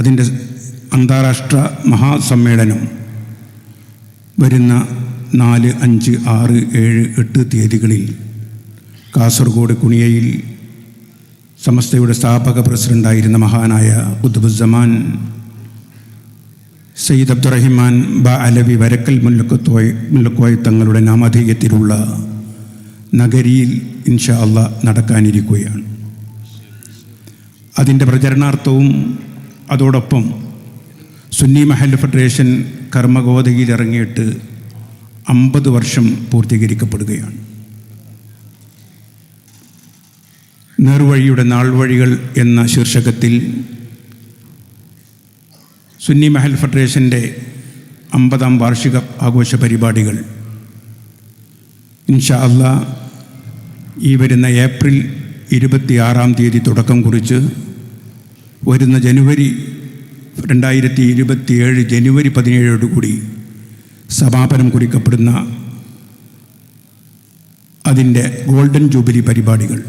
അതിന്റെ അന്താരാഷ്ട്ര മഹാസമ്മേളനം വരുന്ന നാല് അഞ്ച് ആറ് ഏഴ് എട്ട് തീയതികളിൽ കാസർഗോഡ് കുണിയയിൽ സമസ്തയുടെ സ്ഥാപക പ്രസിഡന്റായിരുന്ന മഹാനായ ഉദ്ബുസമാൻ സയ്യിദ് അബ്ദുറഹിമാൻ ബ അലവി വരക്കൽ മുല്ലക്കത്തോയ് മുല്ലക്കോയ് തങ്ങളുടെ നാമധേയത്തിലുള്ള നഗരിയിൽ ഇൻഷാ അല്ല നടക്കാനിരിക്കുകയാണ്. അതിന്റെ പ്രചരണാർത്ഥവും അതോടൊപ്പം സുന്നി മഹൽ ഫെഡറേഷൻ കർമ്മഗോതയിൽ ഇറങ്ങിയിട്ട് അമ്പത് വർഷം പൂർത്തീകരിക്കപ്പെടുകയാണ്. നേർവഴിയുടെ നാൾവഴികൾ എന്ന ശീർഷകത്തിൽ സുന്നി മഹൽ ഫെഡറേഷന്റെ അമ്പതാം വാർഷിക ആഘോഷ പരിപാടികൾ. ഇൻഷാ അല്ല ഈ വരുന്ന ഏപ്രിൽ ഇരുപത്തിയാറാം തീയതി തുടക്കം കുറിച്ച് വരുന്ന ജനുവരി രണ്ടായിരത്തി ഇരുപത്തിയേഴ് ജനുവരി പതിനേഴോടുകൂടി സമാപനം കുറിക്കപ്പെടുന്ന അതിന്റെ ഗോൾഡൻ ജൂബിലി പരിപാടികൾ.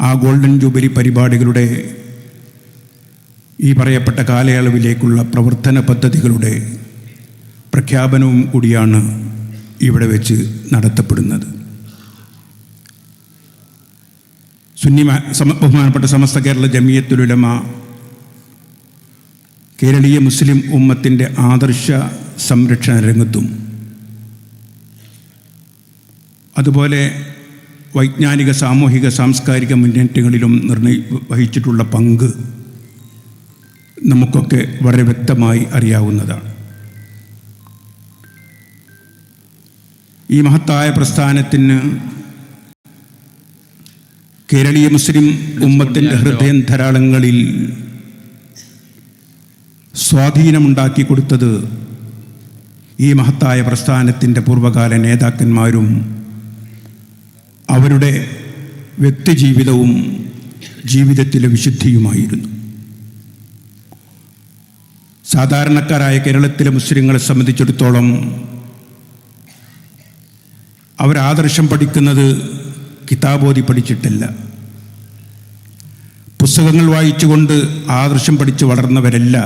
ആ ഗോൾഡൻ ജൂബിലി പരിപാടികളുടെ ഈ പറയപ്പെട്ട കാലയളവിലേക്കുള്ള പ്രവർത്തന പദ്ധതികളുടെ പ്രഖ്യാപനവും കൂടിയാണ് ഇവിടെ വെച്ച് നടത്തപ്പെടുന്നത്. സുന്നി ബഹുമാനപ്പെട്ട സമസ്ത കേരള ജമിയത്തുലുലമ കേരളീയ മുസ്ലിം ഉമ്മത്തിന്റെ ആദർശ സംരക്ഷണ രംഗത്തും അതുപോലെ വൈജ്ഞാനിക സാമൂഹിക സാംസ്കാരിക മുന്നേറ്റങ്ങളിലും നിർണയി വഹിച്ചിട്ടുള്ള പങ്ക് നമുക്കൊക്കെ വളരെ വ്യക്തമായി അറിയാവുന്നതാണ്. ഈ മഹത്തായ പ്രസ്ഥാനത്തിന് കേരളീയ മുസ്ലിം ഉമ്മത്തിന്റെ ഹൃദയം ധാരാളങ്ങളിൽ സ്വാധീനമുണ്ടാക്കി കൊടുത്തത് ഈ മഹത്തായ പ്രസ്ഥാനത്തിന്റെ പൂർവകാല നേതാക്കന്മാരും അവരുടെ വ്യക്തിജീവിതവും ജീവിതത്തിലെ വിശുദ്ധിയുമായിരുന്നു. സാധാരണക്കാരായ കേരളത്തിലെ മുസ്ലിങ്ങളെ സംബന്ധിച്ചിടത്തോളം അവരാദർശം പഠിക്കുന്നത് കിതാബോധി പഠിച്ചിട്ടില്ല. പുസ്തകങ്ങൾ വായിച്ചുകൊണ്ട് ആദർശം പഠിച്ച് വളർന്നവരല്ല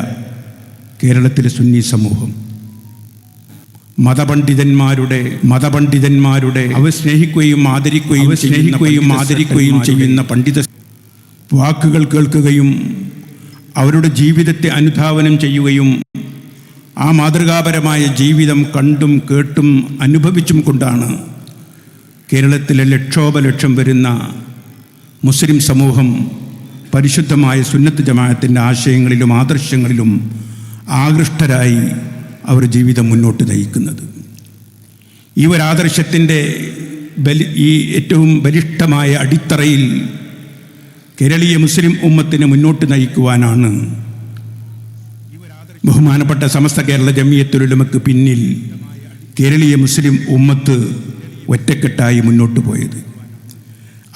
കേരളത്തിലെ സുന്നി സമൂഹം. മതപണ്ഡിതന്മാരുടെ മതപണ്ഡിതന്മാരുടെ അവ സ്നേഹിക്കുകയും ആദരിക്കുകയും സ്നേഹിക്കുകയും ആദരിക്കുകയും ചെയ്യുന്ന പണ്ഡിത വാക്കുകൾ കേൾക്കുകയും അവരുടെ ജീവിതത്തെ അനുധാവനം ചെയ്യുകയും ആ മാതൃകാപരമായ ജീവിതം കണ്ടും കേട്ടും അനുഭവിച്ചും കൊണ്ടാണ് കേരളത്തിലെ ലക്ഷോപലക്ഷം വരുന്ന മുസ്ലിം സമൂഹം പരിശുദ്ധമായ സുന്നത്ത് ജമാഅത്തിന്റെ ആശയങ്ങളിലും ആദർശങ്ങളിലും ആകൃഷ്ടരായി അവർ ജീവിതം മുന്നോട്ട് നയിക്കുന്നത്. ഈ ഒരു ആദർശത്തിന്റെ ബലി ഈ ഏറ്റവും ബലിഷ്ഠമായ അടിത്തറയിൽ കേരളീയ മുസ്ലിം ഉമ്മത്തിനെ മുന്നോട്ട് നയിക്കുവാനാണ് ബഹുമാനപ്പെട്ട സമസ്ത കേരള ജമിയത്തുലുലമക്ക് പിന്നിൽ കേരളീയ മുസ്ലിം ഉമ്മത്ത് ഒറ്റക്കെട്ടായി മുന്നോട്ട് പോയത്.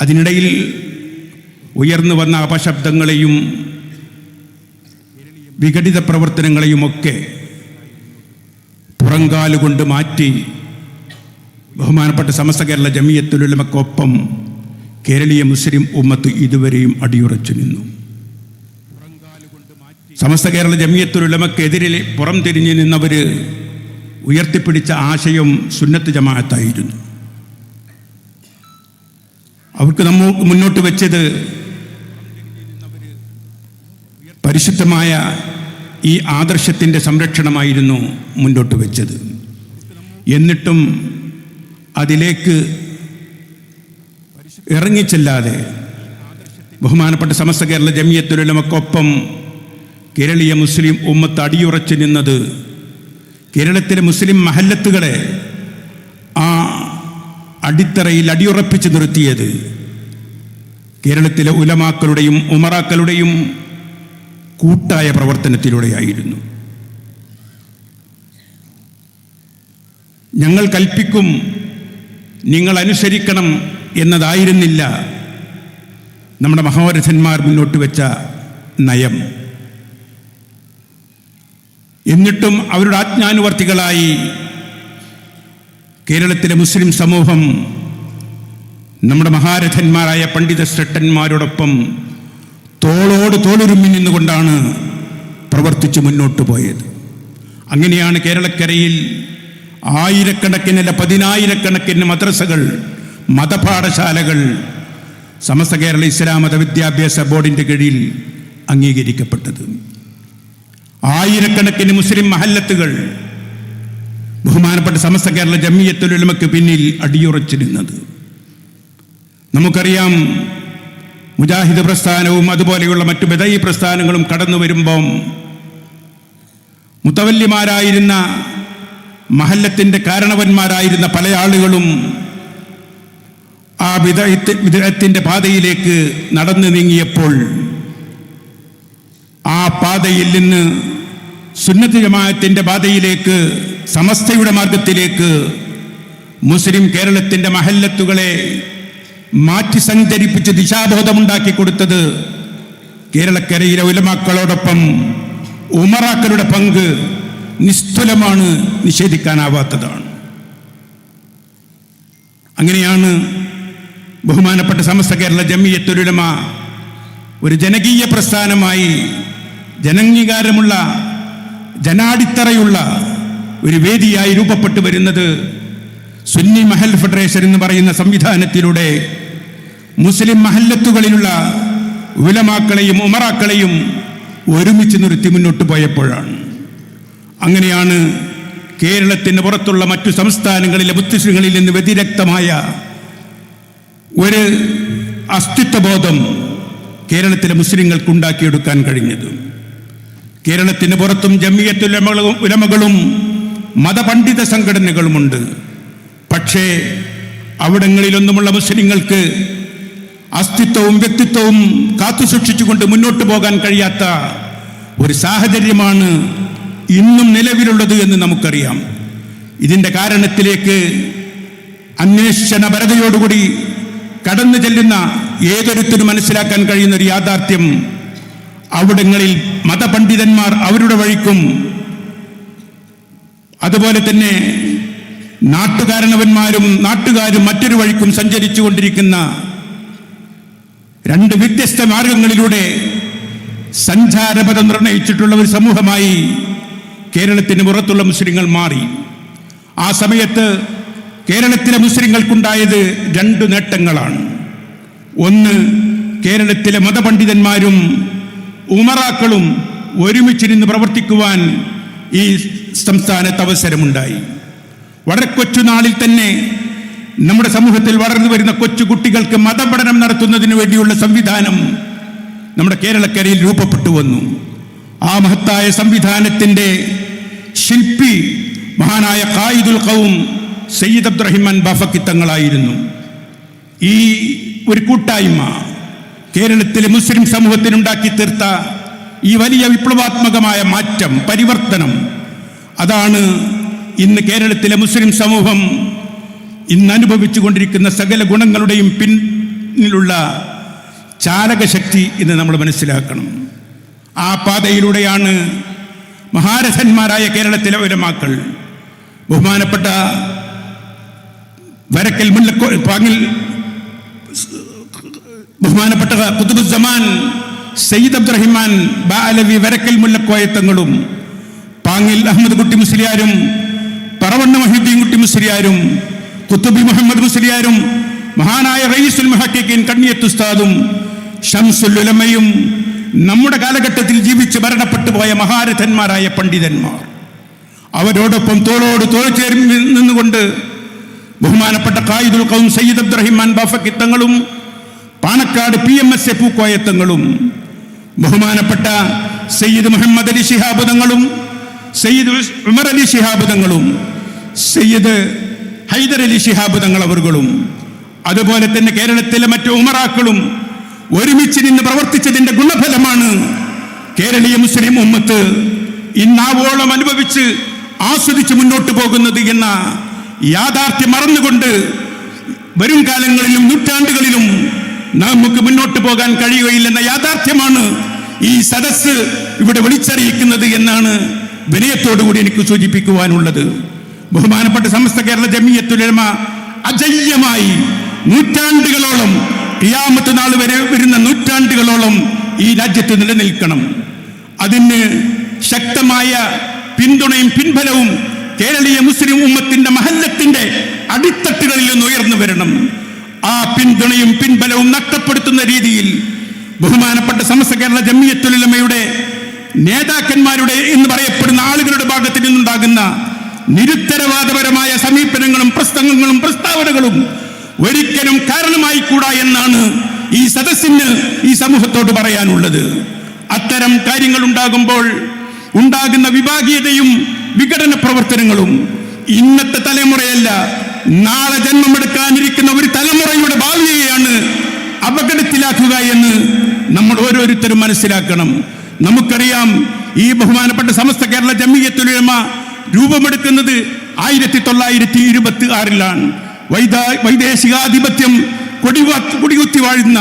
അതിനിടയിൽ ഉയർന്നു വന്ന അപശബ്ദങ്ങളെയും വിഘടിത പ്രവർത്തനങ്ങളെയുമൊക്കെ പുറങ്കാലുകൊണ്ട് മാറ്റി ബഹുമാനപ്പെട്ട സമസ്ത കേരള ജമീയത്തിലുള്ളമക്കൊപ്പം കേരളീയ മുസ്ലിം ഉമ്മത്ത് ഇതുവരെയും അടിയുറച്ചു നിന്നു. സമസ്ത കേരള ജമീയത്തിലുള്ളമക്കെതിരെ പുറം തിരിഞ്ഞു നിന്നവർ ഉയർത്തിപ്പിടിച്ച ആശയം സുന്നത്ത് ജമാഅത്തായിരുന്നു. അവർക്ക് നമ്മ മുന്നോട്ട് വെച്ചത് പരിശുദ്ധമായ ഈ ആദർശത്തിന്റെ സംരക്ഷണമായിരുന്നു മുന്നോട്ട് വെച്ചത്. എന്നിട്ടും അതിലേക്ക് ഇറങ്ങിച്ചെല്ലാതെ ബഹുമാനപ്പെട്ട സമസ്ത കേരള ജമിയത്തുലമക്കൊപ്പം കേരളീയ മുസ്ലിം ഉമ്മത്ത് അടിയുറച്ചു നിന്നത് കേരളത്തിലെ മുസ്ലിം മഹല്ലത്തുകളെ ആ അടിത്തറയിൽ അടിയുറപ്പിച്ച് നിർത്തിയത് കേരളത്തിലെ ഉലമാക്കളുടെയും ഉമറാക്കളുടെയും കൂട്ടായ പ്രവർത്തനത്തിലൂടെയായിരുന്നു. ഞങ്ങൾ കൽപ്പിക്കും നിങ്ങൾ അനുസരിക്കണം എന്നതായിരുന്നില്ല നമ്മുടെ മഹോരഥന്മാർ മുന്നോട്ട് വെച്ച നയം. എന്നിട്ടും അവരുടെ ആജ്ഞാനുവർത്തികളായി കേരളത്തിലെ മുസ്ലിം സമൂഹം നമ്മുടെ മഹാരഥന്മാരായ പണ്ഡിത ശ്രട്ടന്മാരോടൊപ്പം തോളോട് തോളുരുമ്മി നിന്നുകൊണ്ടാണ് പ്രവർത്തിച്ച് മുന്നോട്ട് പോയത്. അങ്ങനെയാണ് കേരളക്കരയിൽ ആയിരക്കണക്കിന് ആയിരക്കണക്കിനല്ല പതിനായിരക്കണക്കിന് മദ്രസകൾ മതപാഠശാലകൾ സമസ്ത കേരള ഇസ്ലാം മത വിദ്യാഭ്യാസ ബോർഡിന്റെ കീഴിൽ അംഗീകരിക്കപ്പെട്ടത്. ആയിരക്കണക്കിന് മുസ്ലിം മഹല്ലത്തുകൾ ബഹുമാനപ്പെട്ട സമസ്ത കേരള ജമ്മിയത്തൊലുമയ്ക്ക് പിന്നിൽ അടിയുറച്ചിരുന്നത് നമുക്കറിയാം മുജാഹിദ് പ്രസ്ഥാനവും അതുപോലെയുള്ള മറ്റു ബദൈ പ്രസ്ഥാനങ്ങളും കടന്നു വരുമ്പം മുത്തവല്ലിമാരായിരുന്ന മഹല്ലത്തിന്റെ കാരണവന്മാരായിരുന്ന പല ആളുകളും ആ വിദഗ്ധ വിദഗ്ധത്തിന്റെ പാതയിലേക്ക് നടന്നു നീങ്ങിയപ്പോൾ ആ പാതയിൽ നിന്ന് സുന്നത്ത് ജമാഅത്തിന്റെ പാതയിലേക്ക് സമസ്തയുടെ മാർഗത്തിലേക്ക് മുസ്ലിം കേരളത്തിന്റെ മഹല്ലത്തുകളെ മാറ്റി സഞ്ചരിപ്പിച്ച് ദിശാബോധമുണ്ടാക്കി കൊടുത്തത് കേരളക്കരയിലെ ഉലമാക്കളോടൊപ്പം ഉമറാക്കളുടെ പങ്ക് നിസ്തുലമാണ് നിഷേധിക്കാനാവാത്തതാണ്. അങ്ങനെയാണ് ബഹുമാനപ്പെട്ട സമസ്ത കേരള ജമ്മിയത്തൊരുലമ ഒരു ജനകീയ പ്രസ്ഥാനമായി ജനംഗീകാരമുള്ള ജനാടിത്തറയുള്ള ഒരു വേദിയായി രൂപപ്പെട്ടു വരുന്നത് സുന്നി മഹൽ ഫെഡറേഷൻ എന്ന് പറയുന്ന സംവിധാനത്തിലൂടെ മുസ്ലിം മഹല്ലത്തുകളിലുള്ള ഉലമാക്കളെയും ഉമറാക്കളെയും ഒരുമിച്ച് നിർത്തി മുന്നോട്ട് പോയപ്പോഴാണ്. അങ്ങനെയാണ് കേരളത്തിന് പുറത്തുള്ള മറ്റു സംസ്ഥാനങ്ങളിലെ മുത്തശ്ശികളിൽ നിന്ന് വ്യതിരക്തമായ ഒരു അസ്തിത്വബോധം കേരളത്തിലെ മുസ്ലിങ്ങൾക്ക് ഉണ്ടാക്കിയെടുക്കാൻ കഴിഞ്ഞത്. കേരളത്തിന് പുറത്തും ജമിയത്തുലമകളും ഉലമകളും മതപണ്ഡിത സംഘടനകളുമുണ്ട്. പക്ഷേ അവിടങ്ങളിലൊന്നുമുള്ള മുസ്ലിങ്ങൾക്ക് അസ്തിത്വവും വ്യക്തിത്വവും കാത്തുസൂക്ഷിച്ചുകൊണ്ട് മുന്നോട്ട് പോകാൻ കഴിയാത്ത ഒരു സാഹചര്യമാണ് ഇന്നും നിലവിലുള്ളത് എന്ന് നമുക്കറിയാം. ഇതിന്റെ കാരണത്തിലേക്ക് അന്വേഷണ പരതയോടുകൂടി കടന്നു ചെല്ലുന്ന ഏതൊരുത്തിനും മനസ്സിലാക്കാൻ കഴിയുന്ന ഒരു യാഥാർത്ഥ്യം അവിടങ്ങളിൽ മതപണ്ഡിതന്മാർ അവരുടെ വഴിക്കും. അതുപോലെ തന്നെ നാട്ടുകാരണവന്മാരും നാട്ടുകാരും മറ്റൊരു വഴിക്കും സഞ്ചരിച്ചു കൊണ്ടിരിക്കുന്ന രണ്ട് വ്യത്യസ്ത മാർഗങ്ങളിലൂടെ സഞ്ചാരപഥം നിർണയിച്ചിട്ടുള്ള ഒരു സമൂഹമായി കേരളത്തിന് പുറത്തുള്ള മുസ്ലിങ്ങൾ മാറി. ആ സമയത്ത് കേരളത്തിലെ മുസ്ലിങ്ങൾക്കുണ്ടായത് രണ്ട് നേട്ടങ്ങളാണ്. ഒന്ന് കേരളത്തിലെ മതപണ്ഡിതന്മാരും ഉമറാക്കളും ഒരുമിച്ചിരുന്ന് പ്രവർത്തിക്കുവാൻ ഈ സംസ്ഥാനത്ത് അവസരമുണ്ടായി. വളരെ കൊച്ചുനാളിൽ തന്നെ നമ്മുടെ സമൂഹത്തിൽ വളർന്നു വരുന്ന കൊച്ചു കുട്ടികൾക്ക് മതപഠനം നടത്തുന്നതിന് വേണ്ടിയുള്ള സംവിധാനം നമ്മുടെ കേരളക്കരയിൽ രൂപപ്പെട്ടു വന്നു. ആ മഹത്തായ സംവിധാനത്തിന്റെ ശില്പി മഹാനായ കായിദുൽ ഖൗം സയ്യിദ് അബ്ദുറഹിമാൻ ബാഫക്കിത്തങ്ങളായിരുന്നു ഈ ഒരു കൂട്ടായ്മ കേരളത്തിലെ മുസ്ലിം സമൂഹത്തിനുണ്ടാക്കി തീർത്ത ഈ വലിയ വിപ്ലവാത്മകമായ മാറ്റം പരിവർത്തനം അതാണ് ഇന്ന് കേരളത്തിലെ മുസ്ലിം സമൂഹം ഇന്ന് അനുഭവിച്ചു കൊണ്ടിരിക്കുന്ന സകല ഗുണങ്ങളുടെയും പിന്നിലുള്ള ചാലകശക്തി എന്ന് നമ്മൾ മനസ്സിലാക്കണം. ആ പാതയിലൂടെയാണ് മഹാരഥന്മാരായ കേരളത്തിലെ ഉലമാക്കൾ ബഹുമാനപ്പെട്ട വരക്കൽ മുല്ലക്കോ പാങ്ങിൽ ബഹുമാനപ്പെട്ട കുത്തുബുസമാൻ സയ്യിദ് അബ്ദുറഹിമാൻ ബാലവി വരക്കൽ മുല്ലക്കോയത്തങ്ങളും പാങ്ങിൽ അഹമ്മദ് കുട്ടി മുസ്ലിയാരും പറവണ്ണ മഹിദ്ദീൻ കുട്ടി മുസ്ലിയാരും കുത്തുബി മുഹമ്മദ് മുസ്ലിയാരും മഹാനായ റയീസുൽ മഹക്കീൻ കണ്ണിയത്തുസ്താദും ഉലമയും നമ്മുടെ കാലഘട്ടത്തിൽ ജീവിച്ച് മരണപ്പെട്ടു പോയ മഹാരഥന്മാരായ പണ്ഡിതന്മാർ. അവരോടൊപ്പം തോളോട് തോൾ ചേർന്ന് നിന്നുകൊണ്ട് ബഹുമാനപ്പെട്ട ഖായിദുൽ ഖൗം സയ്യിദ് അബ്ദുറഹിമാൻ ബാഫക്കി തങ്ങളും Panakkad P M S A പൂക്കോയത്തങ്ങളും ബഹുമാനപ്പെട്ട സയ്യിദ് മുഹമ്മദ് അലി ശിഹാബ് തങ്ങളും സയ്യിദ് ഉമർ അലി ശിഹാബ് തങ്ങളും സയ്യിദ് ഹൈദർ അലി ശിഹാബ് അവറുകളും അതുപോലെ തന്നെ കേരളത്തിലെ മറ്റു ഉമറാക്കളും ഒരുമിച്ച് നിന്ന് പ്രവർത്തിച്ചതിന്റെ ഗുണഫലമാണ് കേരളീയ മുസ്ലിം ഉമ്മത്ത് ഇന്നാവോളം അനുഭവിച്ച് ആസ്വദിച്ച് മുന്നോട്ട് പോകുന്നത് എന്ന യാഥാർത്ഥ്യം മറന്നുകൊണ്ട് വരും കാലങ്ങളിലും നൂറ്റാണ്ടുകളിലും നമുക്ക് മുന്നോട്ട് പോകാൻ കഴിയുകയില്ലെന്ന യാഥാർത്ഥ്യമാണ് ഈ സദസ് ഇവിടെ വിളിച്ചറിയിക്കുന്നത് എന്നാണ് വിനയത്തോടുകൂടി എനിക്ക് സൂചിപ്പിക്കുവാനുള്ളത്. ബഹുമാനപ്പെട്ട സമസ്ത കേരള ജമിയത്തുലമ അജയ്യമായി നൂറ്റാണ്ടുകളോളം കിയാമത്ത് നാൾ വരെ വരുന്ന നൂറ്റാണ്ടുകളോളം ഈ രാജ്യത്ത് നിലനിൽക്കണം. അതിന് ശക്തമായ പിന്തുണയും പിൻബലവും കേരളീയ മുസ്ലിം ഉമ്മത്തിന്റെ മഹല്ലത്തിന്റെ അടിത്തട്ടുകളിൽ നിന്ന് ഉയർന്നു വരണം. ആ പിന്തുണയും പിൻബലവും നഷ്ടപ്പെടുത്തുന്ന രീതിയിൽ ബഹുമാനപ്പെട്ട സമസ്ത കേരള ജമ്മിയത്തുലമയുടെ നേതാക്കന്മാരുടെ എന്ന് പറയപ്പെടുന്ന ആളുകളുടെ ഭാഗത്ത് നിന്നുണ്ടാകുന്ന നിരുത്തരവാദപരമായ സമീപനങ്ങളും പ്രസംഗങ്ങളും പ്രസ്താവനകളും ഒരിക്കലും കാരണമായി കൂടാ എന്നാണ് ഈ സദസ്സിന് ഈ സമൂഹത്തോട് പറയാനുള്ളത്. അത്തരം കാര്യങ്ങൾ ഉണ്ടാകുമ്പോൾ ഉണ്ടാകുന്ന വിഭാഗീയതയും വിഘടന പ്രവർത്തനങ്ങളും ഇന്നത്തെ തലമുറയല്ല. നാളെ ജന്മമെടുക്കാനിരിക്കുന്ന ഒരു തലമുറയുടെ ഭാവിയെയാണ് അപകടത്തിലാക്കുക എന്ന് നമ്മൾ ഓരോരുത്തരും മനസ്സിലാക്കണം. നമുക്കറിയാം ഈ ബഹുമാനപ്പെട്ട സമസ്ത കേരള ജമ്മിയത്തുലമ രൂപമെടുക്കുന്നത് ആയിരത്തി തൊള്ളായിരത്തി ഇരുപത്തി ആറിലാണ് വൈദാ വൈദേശികാധിപത്യം കൊടിവാ കൊടികുത്തി വാഴുന്ന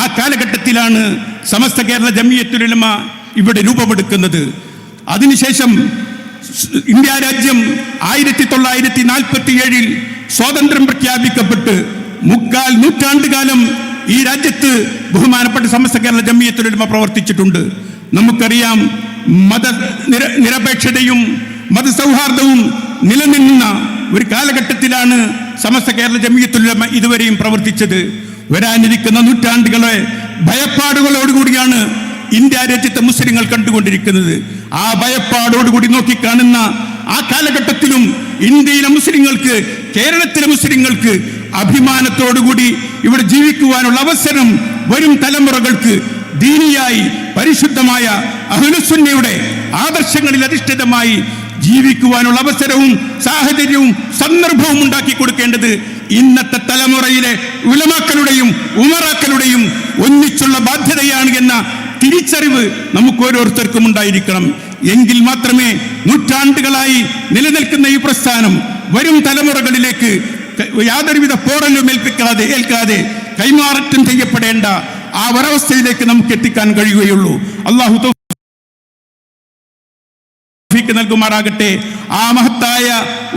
ആ കാലഘട്ടത്തിലാണ് സമസ്ത കേരള ജമ്മിയത്തുലമ ഇവിടെ രൂപമെടുക്കുന്നത്. അതിനുശേഷം ഇന്ത്യ രാജ്യം ആയിരത്തി തൊള്ളായിരത്തി നാൽപ്പത്തി ഏഴിൽ സ്വാതന്ത്ര്യം പ്രഖ്യാപിക്കപ്പെട്ട് മുക്കാൽ നൂറ്റാണ്ട് കാലം ഈ രാജ്യത്ത് ബഹുമാനപ്പെട്ട സമസ്ത കേരള ജമ്മിയത്തുലമ പ്രവർത്തിച്ചിട്ടുണ്ട്. നമുക്കറിയാം മത നിര നിരപേക്ഷതയും മതസൗഹാർദ്ദവും നിലനിന്ന ഒരു കാലഘട്ടത്തിലാണ് സമസ്ത കേരള ജമ്മിയത്തുലമ ഇതുവരെയും പ്രവർത്തിച്ചത്. വരാനിരിക്കുന്ന നൂറ്റാണ്ടുകളെ ഭയപ്പാടുകളോടുകൂടിയാണ് ഇന്ത്യ രാജ്യത്തെ മുസ്ലിങ്ങൾ കണ്ടുകൊണ്ടിരിക്കുന്നത്. ആ ഭയപ്പാടോടുകൂടി നോക്കിക്കാണുന്ന ആ കാലഘട്ടത്തിലും ഇന്ത്യയിലെ മുസ്ലിങ്ങൾക്ക് കേരളത്തിലെ മുസ്ലിങ്ങൾക്ക് അഭിമാനത്തോടുകൂടി ഇവിടെ ജീവിക്കുവാനുള്ള അവസരം വരും തലമുറകൾക്ക് ദീനിയായി പരിശുദ്ധമായ അഹുലുസുന്നയുടെ ആദർശങ്ങളിൽ അധിഷ്ഠിതമായി ജീവിക്കുവാനുള്ള അവസരവും സാഹചര്യവും സന്ദർഭവും ഉണ്ടാക്കി കൊടുക്കേണ്ടത് ഇന്നത്തെ തലമുറയിലെ ഉലമാക്കളുടെയും ഉമറാക്കളുടെയും ഒന്നിച്ചുള്ള ബാധ്യതയാണ് എന്ന തിരിച്ചറിവ് നമുക്ക് ഓരോരുത്തർക്കും ഉണ്ടായിരിക്കണം. എങ്കിൽ മാത്രമേ നൂറ്റാണ്ടുകളായി നിലനിൽക്കുന്ന ഈ പ്രസ്ഥാനം വരും തലമുറകളിലേക്ക് യാതൊരുവിധ പോറലും ഏൽപ്പിക്കാതെ ഏൽക്കാതെ കൈമാറ്റം ചെയ്യപ്പെടേണ്ട ആ ഒരവസ്ഥയിലേക്ക് നമുക്ക് എത്തിക്കാൻ കഴിയുകയുള്ളൂ. അള്ളാഹു തൗഫീഖ് നൽകുമാറാകട്ടെ. ആ മഹത്തായ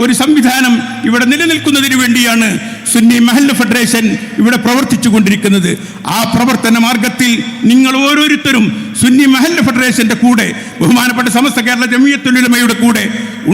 ഒരു സംവിധാനം ഇവിടെ നിലനിൽക്കുന്നതിന് വേണ്ടിയാണ് സുന്നി മഹല്ല ഫെഡറേഷൻ ഇവിടെ പ്രവർത്തിച്ചു കൊണ്ടിരിക്കുന്നത് ആ പ്രവർത്തന മാർഗത്തിൽ നിങ്ങൾ ഓരോരുത്തരും സുന്നി മഹല്ല ഫെഡറേഷന്റെ കൂടെ ബഹുമാനപ്പെട്ട സമസ്ത കേരള ജമിയത്തുലമയുടെ കൂടെ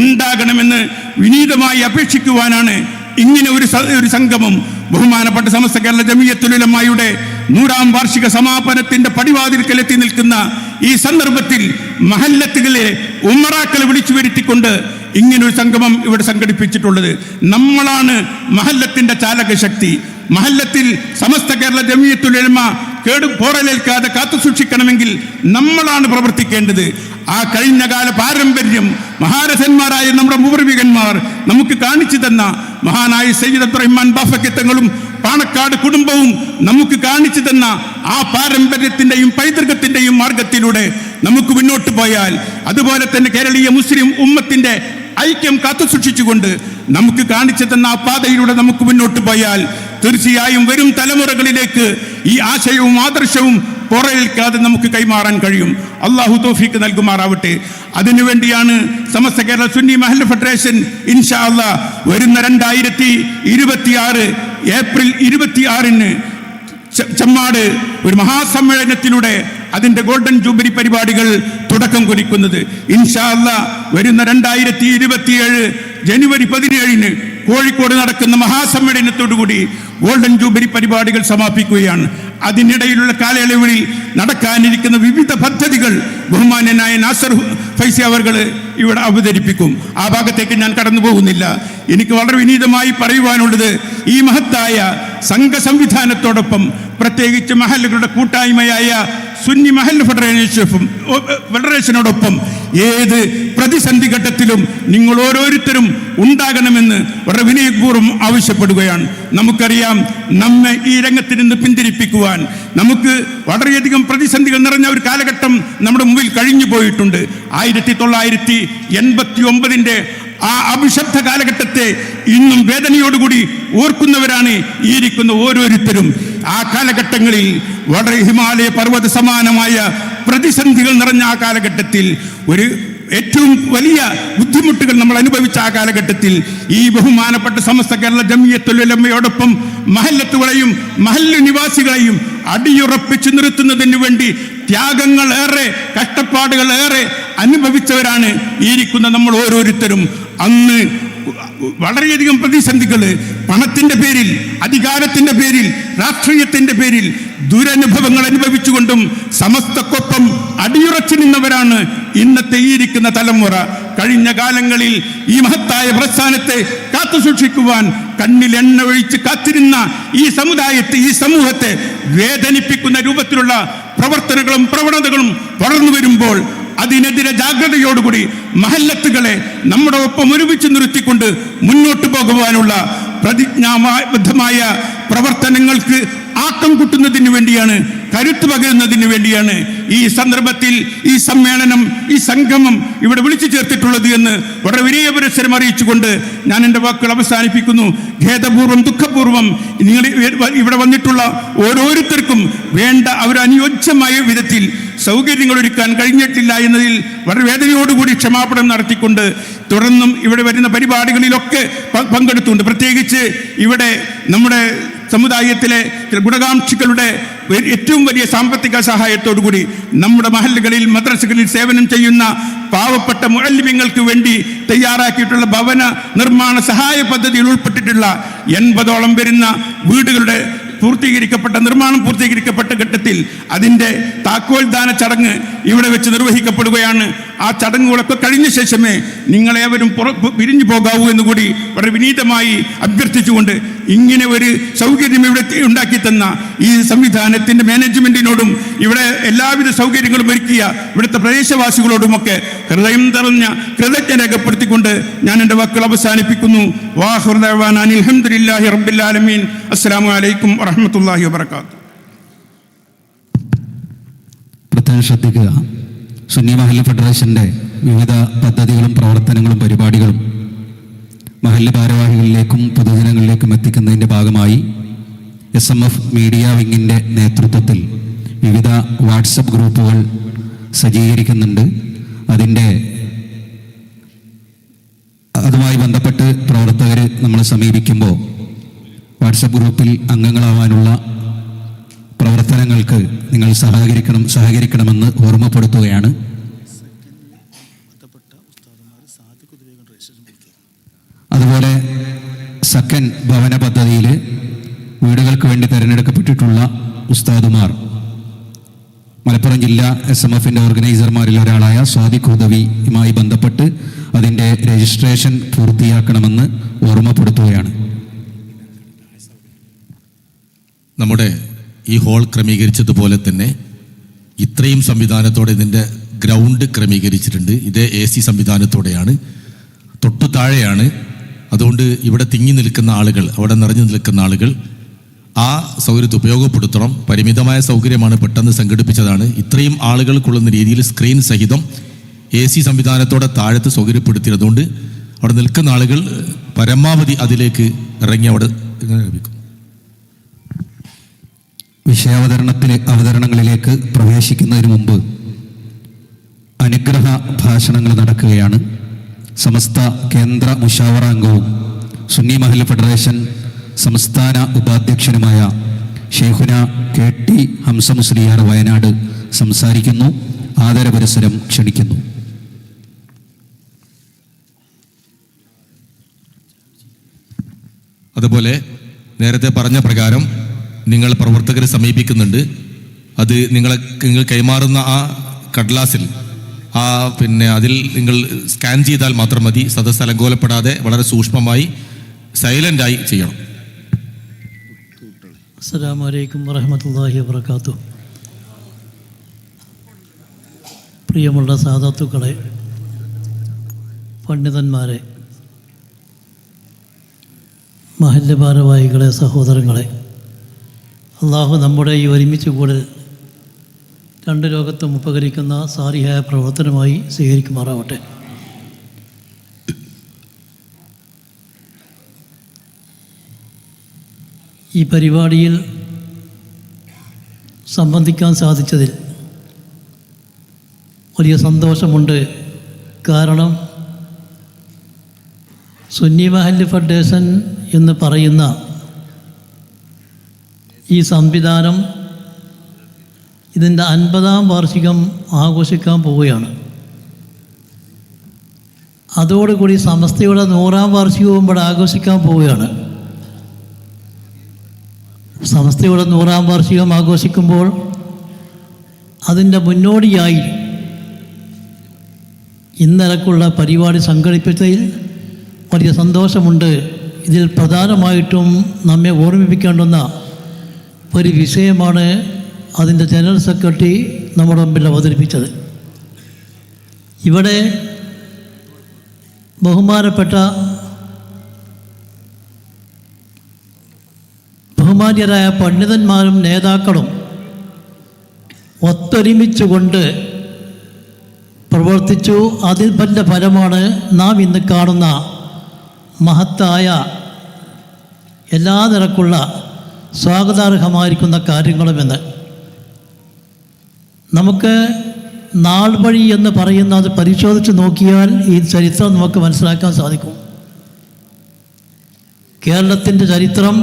ഉണ്ടാകണമെന്ന് വിനീതമായി അപേക്ഷിക്കുവാനാണ് ഇങ്ങനെ ഒരു ഒരു സംഗമം ബഹുമാനപ്പെട്ട സമസ്ത കേരള ജമിയത്തുലമയുടെ നൂറാം വാർഷിക സമാപനത്തിന്റെ പടിവാതിൽക്കൽ എത്തി നിൽക്കുന്ന ഈ സന്ദർഭത്തിൽ മഹല്ലത്തുകളെ ഉമ്മറാക്കളെ വിളിച്ചു വരുത്തിക്കൊണ്ട് ഇങ്ങനൊരു സംഗമം ഇവിടെ സംഘടിപ്പിച്ചിട്ടുള്ളത്. നമ്മളാണ് മഹല്ലത്തിന്റെ ചാലകശക്തി. മഹല്ലത്തിൽ സമസ്ത കേരള ജമിയത്തുലമ കേട് പോറലേൽക്കാതെ കാത്തു സൂക്ഷിക്കണമെങ്കിൽ നമ്മളാണ് പ്രവർത്തിക്കേണ്ടത്. ആ കഴിഞ്ഞ കാല പാരമ്പര്യം മഹാരഥന്മാരായ നമ്മുടെ പൂർവികന്മാർ നമുക്ക് കാണിച്ചു തന്ന മഹാനായ സയ്യിദ് അബ്ദുറഹ്മാൻ ബാഫക്കത്തങ്ങളും പാണക്കാട് കുടുംബവും നമുക്ക് കാണിച്ചു തന്ന ആ പാരമ്പര്യത്തിന്റെയും പൈതൃകത്തിന്റെയും മാർഗത്തിലൂടെ നമുക്ക് മുന്നോട്ട് പോയാൽ അതുപോലെ തന്നെ കേരളീയ മുസ്ലിം ഉമ്മത്തിന്റെ ഐക്യം കാത്തു സൂക്ഷിച്ചുകൊണ്ട് നമുക്ക് കാണിച്ചു തന്ന ആ പാതയിലൂടെ നമുക്ക് മുന്നോട്ട് പോയാൽ തീർച്ചയായും വരും തലമുറകളിലേക്ക് ഈ ആശയവും ആദർശവും പുറയിൽക്കാതെ നമുക്ക് കൈമാറാൻ കഴിയും. അള്ളാഹു തോഫീക്ക് നൽകുമാറാവട്ടെ. അതിനുവേണ്ടിയാണ് സമസ്ത കേരള സുന്നി മഹൽ ഫെഡറേഷൻ ഇൻഷാ അള്ളാ വരുന്ന രണ്ടായിരത്തി ഇരുപത്തിയാറ് ഏപ്രിൽ ഇരുപത്തിയാറിന് ചെമ്മാട് ഒരു മഹാസമ്മേളനത്തിലൂടെ അതിന്റെ ഗോൾഡൻ ജൂബിലി പരിപാടികൾ തുടക്കം കുറിക്കുന്നത്. ഇൻഷാല്ല വരുന്ന രണ്ടായിരത്തി ഇരുപത്തിയേഴ് ജനുവരി പതിനേഴിന് കോഴിക്കോട് നടക്കുന്ന മഹാസമ്മേളനത്തോടുകൂടി ഗോൾഡൻ ജൂബിലി പരിപാടികൾ സമാപിക്കുകയാണ്. അതിനിടയിലുള്ള കാലയളവിൽ നടക്കാനിരിക്കുന്ന വിവിധ പദ്ധതികൾ ബഹുമാന്യനായ നാസർ ഫൈസി അവർകൾ ഇവിടെ അവതരിപ്പിക്കും. ആ ഭാഗത്തേക്ക് ഞാൻ കടന്നു പോകുന്നില്ല. എനിക്ക് വളരെ വിനീതമായി പറയുവാനുള്ളത് ഈ മഹത്തായ സംഘ സംവിധാനത്തോടൊപ്പം പ്രത്യേകിച്ച് മഹലുകളുടെ കൂട്ടായ്മയായ സുന്നി മഹൽ ഫെഡറേഷനും ഫെഡറേഷനോടൊപ്പം ഏത് പ്രതിസന്ധി ഘട്ടത്തിലും നിങ്ങൾ ഓരോരുത്തരും ഉണ്ടാകണമെന്ന് വളരെ വിനയപൂർവം ആവശ്യപ്പെടുകയാണ്. നമുക്കറിയാം നമ്മെ ഈ രംഗത്ത് നിന്ന് പിന്തിരിപ്പിക്കുവാൻ നമുക്ക് വളരെയധികം പ്രതിസന്ധികൾ നിറഞ്ഞ ഒരു കാലഘട്ടം നമ്മുടെ മുമ്പിൽ കഴിഞ്ഞു പോയിട്ടുണ്ട്. ആയിരത്തി തൊള്ളായിരത്തി എൺപത്തി ഒമ്പതിന്റെ ആ അഭിശബ്ദ കാലഘട്ടത്തെ ഇന്നും വേദനയോടുകൂടി ഓർക്കുന്നവരാണ് ഈ ഇരിക്കുന്ന ഓരോരുത്തരും. ആ കാലഘട്ടങ്ങളിൽ വളരെ ഹിമാലയ പർവത സമാനമായ പ്രതിസന്ധികൾ നിറഞ്ഞ ആ കാലഘട്ടത്തിൽ ഒരു ഏറ്റവും വലിയ ബുദ്ധിമുട്ടുകൾ നമ്മൾ അനുഭവിച്ച ആ കാലഘട്ടത്തിൽ ഈ ബഹുമാനപ്പെട്ട സമസ്ത കേരള ജമിയത്തുലമ്മയോടൊപ്പം മഹല്ലത്തുകളെയും മഹല്ല് നിവാസികളെയും അടിയുറപ്പിച്ചു നിർത്തുന്നതിന് വേണ്ടി ത്യാഗങ്ങൾ ഏറെ കഷ്ടപ്പാടുകൾ ഏറെ അനുഭവിച്ചവരാണ് ഇരിക്കുന്ന നമ്മൾ ഓരോരുത്തരും. അന്ന് വളരെയധികം പ്രതിസന്ധികൾ. പണത്തിന്റെ പേരിൽ അധികാരത്തിന്റെ പേരിൽ രാഷ്ട്രീയത്തിന്റെ പേരിൽ ദുരനുഭവങ്ങൾ അനുഭവിച്ചുകൊണ്ടും സമസ്തക്കൊപ്പം അടിയുറച്ചു നിന്നവരാണ് ഇന്നത്തെ ഈരിക്കുന്ന തലമുറ. കഴിഞ്ഞ കാലങ്ങളിൽ ഈ മഹത്തായ പ്രസ്ഥാനത്തെ കാത്തു സൂക്ഷിക്കുവാൻ കണ്ണിൽ എണ്ണ ഒഴിച്ച് കാത്തിരുന്ന ഈ സമുദായത്തെ ഈ സമൂഹത്തെ വേദനിപ്പിക്കുന്ന രൂപത്തിലുള്ള പ്രവർത്തനങ്ങളും പ്രവണതകളും വളർന്നു വരുമ്പോൾ അതിനെതിരെ ജാഗ്രതയോടുകൂടി മഹല്ലത്തുകളെ നമ്മുടെ ഒപ്പം ഒരുമിച്ച് നിർത്തിക്കൊണ്ട് മുന്നോട്ട് പോകുവാനുള്ള പ്രതിജ്ഞാബദ്ധമായ പ്രവർത്തനങ്ങൾക്ക് ആക്കം കൂട്ടുന്നതിന് വേണ്ടിയാണ് കരുത്ത് പകരുന്നതിന് വേണ്ടിയാണ് ഈ സന്ദർഭത്തിൽ ഈ സമ്മേളനം ഈ സംഗമം ഇവിടെ വിളിച്ചു ചേർത്തിട്ടുള്ളത് എന്ന് വളരെ വലിയ പുരസ്സരം അറിയിച്ചുകൊണ്ട് ഞാൻ എന്റെ വാക്കുകൾ അവസാനിപ്പിക്കുന്നു. ഖേദപൂർവം ദുഃഖപൂർവം നിങ്ങൾ ഇവിടെ വന്നിട്ടുള്ള ഓരോരുത്തർക്കും വേണ്ട അവരനുയോജ്യമായ വിധത്തിൽ സൗകര്യങ്ങൾ ഒരുക്കാൻ കഴിഞ്ഞിട്ടില്ല എന്നതിൽ വളരെ വേദനയോടുകൂടി ക്ഷമാപണം നടത്തിക്കൊണ്ട് തുടർന്നും ഇവിടെ വരുന്ന പരിപാടികളിലൊക്കെ പങ്കെടുത്തുകൊണ്ട് പ്രത്യേകിച്ച് ഇവിടെ നമ്മുടെ സമുദായത്തിലെ ചില ഗുണകാംക്ഷികളുടെ ഏറ്റവും വലിയ സാമ്പത്തിക സഹായത്തോടു കൂടി നമ്മുടെ മഹല്ലുകളിൽ മദ്രസകളിൽ സേവനം ചെയ്യുന്ന പാവപ്പെട്ട മുഴല്യങ്ങൾക്ക് വേണ്ടി തയ്യാറാക്കിയിട്ടുള്ള ഭവന നിർമ്മാണ സഹായ പദ്ധതിയിൽ ഉൾപ്പെട്ടിട്ടുള്ള എൺപതോളം വരുന്ന വീടുകളുടെ പൂർത്തീകരിക്കപ്പെട്ട നിർമ്മാണം പൂർത്തീകരിക്കപ്പെട്ട ഘട്ടത്തിൽ അതിന്റെ താക്കോൽദാന ചടങ്ങ് ഇവിടെ വെച്ച് നിർവഹിക്കപ്പെടുകയാണ്. ആ ചടങ്ങുകളൊക്കെ കഴിഞ്ഞ ശേഷമേ നിങ്ങളേവരും പിരിഞ്ഞു പോകാവൂ എന്നുകൂടി വളരെ വിനീതമായി അഭ്യർത്ഥിച്ചുകൊണ്ട് ഇങ്ങനെ ഒരു സൗകര്യം ഇവിടെ ഉണ്ടാക്കി തന്ന ഈ സംവിധാനത്തിന്റെ മാനേജ്മെന്റിനോടും ഇവിടെ എല്ലാവിധ സൗകര്യങ്ങളും ഒരുക്കിയ ഇവിടുത്തെ പ്രദേശവാസികളോടുമൊക്കെ ഹൃദയം നിറഞ്ഞ കൃതജ്ഞ രേഖപ്പെടുത്തിക്കൊണ്ട് ഞാൻ എന്റെ വാക്കുകൾ അവസാനിപ്പിക്കുന്നു. വാഹുർദാൻ അനിൽഹമ്മദില്ലാഹി റബ്ബില്ലാലമീൻ വറഹമത്തല്ലാഹി വാത്തു ശ്രദ്ധിക്കുക. സുന്നി മഹല്ല ഫെഡറേഷന്റെ വിവിധ പദ്ധതികളും പ്രവർത്തനങ്ങളും പരിപാടികളും മഹല്ല് ഭാരവാഹികളിലേക്കും പൊതുജനങ്ങളിലേക്കും എത്തിക്കുന്നതിന്റെ ഭാഗമായി എസ് എം എഫ് മീഡിയ വിങ്ങിന്റെ നേതൃത്വത്തിൽ വിവിധ വാട്സപ്പ് ഗ്രൂപ്പുകൾ സജ്ജീകരിക്കുന്നുണ്ട്. അതിന്റെ അതുമായി ബന്ധപ്പെട്ട് പ്രവർത്തകർ നമ്മളെ സമീപിക്കുമ്പോൾ വാട്സപ്പ് ഗ്രൂപ്പിൽ അംഗങ്ങളാവാനുള്ള പ്രവർത്തനങ്ങൾക്ക് നിങ്ങൾ സഹകരിക്കണം സഹകരിക്കണമെന്ന് ഓർമ്മപ്പെടുത്തുകയാണ്. അതുപോലെ സക്കൻ ഭവന പദ്ധതിയിൽ വീടുകൾക്ക് വേണ്ടി തിരഞ്ഞെടുക്കപ്പെട്ടിട്ടുള്ള ഉസ്താദുമാർ മലപ്പുറം ജില്ലാ എസ് എം എഫിന്റെ ഓർഗനൈസർമാരിൽ ഒരാളായ സ്വാദിഖ് ഉദവിയുമായി ബന്ധപ്പെട്ട് അതിന്റെ രജിസ്ട്രേഷൻ പൂർത്തിയാക്കണമെന്ന് ഓർമ്മപ്പെടുത്തുകയാണ്. നമ്മുടെ ഈ ഹോൾ ക്രമീകരിച്ചതുപോലെ തന്നെ ഇത്രയും സംവിധാനത്തോടെ ഇതിന്റെ ഗ്രൗണ്ട് ക്രമീകരിച്ചിട്ടുണ്ട്. ഇതേ എ സി സംവിധാനത്തോടെയാണ്. തൊട്ടു താഴെയാണ് അതുകൊണ്ട് ഇവിടെ തിങ്ങി നിൽക്കുന്ന ആളുകൾ അവിടെ നിറഞ്ഞു നിൽക്കുന്ന ആളുകൾ ആ സൗകര്യത്തെ ഉപയോഗപ്പെടുത്തണം. പരിമിതമായ സൗകര്യമാണ് പെട്ടെന്ന് സംഘടിപ്പിച്ചതാണ്. ഇത്രയും ആളുകൾ കൊള്ളുന്ന രീതിയിൽ സ്ക്രീൻ സഹിതം എ സി സംവിധാനത്തോടെ താഴത്ത് സൗകര്യപ്പെടുത്തിയതുകൊണ്ട് അവിടെ നിൽക്കുന്ന ആളുകൾ പരമാവധി അതിലേക്ക് ഇറങ്ങി അവിടെ ലഭിക്കും. വിഷയാവതരണത്തിലെ അവതരണങ്ങളിലേക്ക് പ്രവേശിക്കുന്നതിന് മുമ്പ് അനുഗ്രഹ ഭാഷണങ്ങൾ നടക്കുകയാണ്. സമസ്ത കേന്ദ്ര മുഷാവറ അംഗവും സുന്നി മഹൽ ഫെഡറേഷൻ സംസ്ഥാന ഉപാധ്യക്ഷനുമായ ഷെയ്ഖുന കെ ടി ഹംസ മുസ്ലിയാർ വയനാട് സംസാരിക്കുന്നു. ആദരപരിസരം ക്ഷണിക്കുന്നു. അതുപോലെ നേരത്തെ പറഞ്ഞ പ്രകാരം നിങ്ങൾ പ്രവർത്തകരെ സമീപിക്കുന്നുണ്ട്. അത് നിങ്ങളെ നിങ്ങൾ കൈമാറുന്ന ആ കടലാസിൽ ആ പിന്നെ അതിൽ നിങ്ങൾ സ്കാൻ ചെയ്താൽ മാത്രം മതി. സദസ് അലങ്കോലപ്പെടാതെ വളരെ സൂക്ഷ്മമായി സൈലന്റായി ചെയ്യണം. അസ്സലാമു അലൈക്കും വറഹമത്തല്ലാഹി വാത്തു പ്രിയമുള്ള സാധാത്തുക്കളെ പണ്ഡിതന്മാരെ മഹല്ല് ഭാരവാഹികളെ സഹോദരങ്ങളെ അള്ളാഹു നമ്മുടെ ഈ ഒരുമിച്ച് കൂടൽ രണ്ട് ലോകത്തും ഉപകരിക്കുന്ന സാരിഹായ പ്രവർത്തനമായി സ്വീകരിക്കുമാറാവട്ടെ. ഈ പരിപാടിയിൽ സംബന്ധിക്കാൻ സാധിച്ചതിൽ വലിയ സന്തോഷമുണ്ട്. കാരണം സുന്നി മഹൽ ഫെഡറേഷൻ എന്ന് പറയുന്ന ഈ സംവിധാനം ഇതിന്റെ അൻപതാം വാർഷികം ആഘോഷിക്കാൻ പോവുകയാണ്. അതോടുകൂടി സമസ്തയുടെ നൂറാം വാർഷികവും ഇവിടെ ആഘോഷിക്കാൻ പോവുകയാണ്. സമസ്തയുടെ നൂറാം വാർഷികം ആഘോഷിക്കുമ്പോൾ അതിന്റെ മുന്നോടിയായി ഇന്നലക്കുള്ള പരിപാടി സംഘടിപ്പിച്ചതിൽ വലിയ സന്തോഷമുണ്ട്. ഇതിൽ പ്രധാനമായിട്ടും നമ്മെ ഓർമ്മിപ്പിക്കേണ്ടുന്ന ഒരു വിഷയമാണ് അതിന്റെ ജനറൽ സെക്രട്ടറി നമ്മുടെ മുമ്പിൽ അവതരിപ്പിച്ചത്. ഇവിടെ ബഹുമാനപ്പെട്ട ബഹുമാന്യരായ പണ്ഡിതന്മാരും നേതാക്കളും ഒത്തൊരുമിച്ചുകൊണ്ട് പ്രവർത്തിച്ചു. പല ഫലമാണ് നാം ഇന്ന് കാണുന്ന മഹത്തായ എല്ലാ നിരക്കുള്ള സ്വാഗതാർഹമായിരിക്കുന്ന കാര്യങ്ങളുമെന്ന്. നമുക്ക് നാൾ വഴി എന്ന് പറയുന്ന അത് പരിശോധിച്ച് നോക്കിയാൽ ഈ ചരിത്രം നമുക്ക് മനസ്സിലാക്കാൻ സാധിക്കും. കേരളത്തിന്റെ ചരിത്രം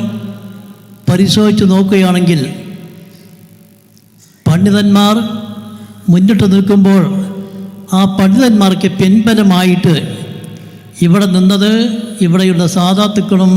പരിശോധിച്ച് നോക്കുകയാണെങ്കിൽ പണ്ഡിതന്മാർ മുന്നിട്ട് നിൽക്കുമ്പോൾ ആ പണ്ഡിതന്മാർക്ക് പിൻബലമായിട്ട് ഇവിടെ നിന്നത് ഇവിടെയുള്ള സാധാത്തുക്കളും